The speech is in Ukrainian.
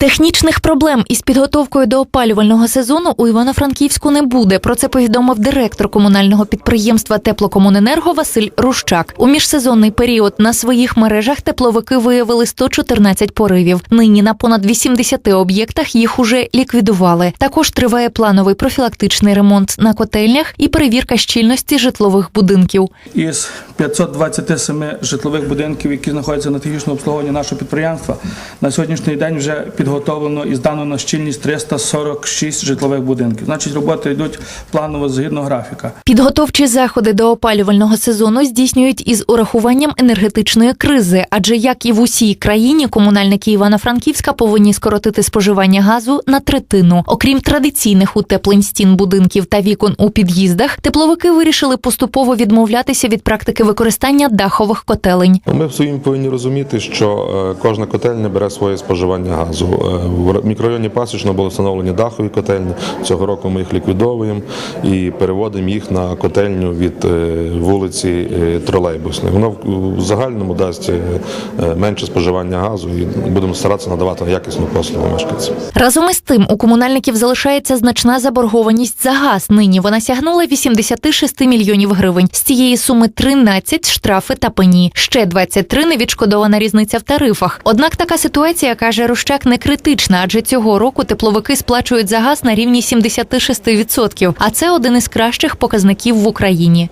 Технічних проблем із підготовкою до опалювального сезону у Івано-Франківську не буде. Про це повідомив директор комунального підприємства Теплокомуненерго Василь Рущак. У міжсезонний період на своїх мережах тепловики виявили 114 поривів. Нині на понад 80 об'єктах їх уже ліквідували. Також триває плановий профілактичний ремонт на котельнях і перевірка щільності житлових будинків. Із 527 житлових будинків, які знаходяться на технічному обслуговуванні нашого підприємства, на сьогоднішній день вже підготовлено і здано на щільність 346 житлових будинків. Значить, роботи йдуть планово згідно графіка. Підготовчі заходи до опалювального сезону здійснюють із урахуванням енергетичної кризи, адже як і в усій країні, комунальники Івано-Франківська повинні скоротити споживання газу на третину. Окрім традиційних утеплень стін будинків та вікон у під'їздах, тепловики вирішили поступово відмовлятися від практики використання дахових котелень. Ми в своїм повинні розуміти, що е, кожна котельня бере своє споживання газу. Е, В мікрорайоні Пасічно були встановлені дахові котельні. Цього року ми їх ліквідовуємо і переводимо їх на котельню від е, вулиці е, Тролейбусної. Воно в- загальному дасть менше споживання газу і будемо старатися надавати якісну послугу мешканцям. Разом із тим, у комунальників залишається значна заборгованість за газ. Нині вона сягнула 86 мільйонів гривень. З цієї суми 13 – штрафи та пені. Ще 23 – невідшкодована різниця в тарифах. Однак така ситуація, каже Рущак, не критична, адже цього року тепловики сплачують за газ на рівні 76%, а це один із кращих показників в Україні.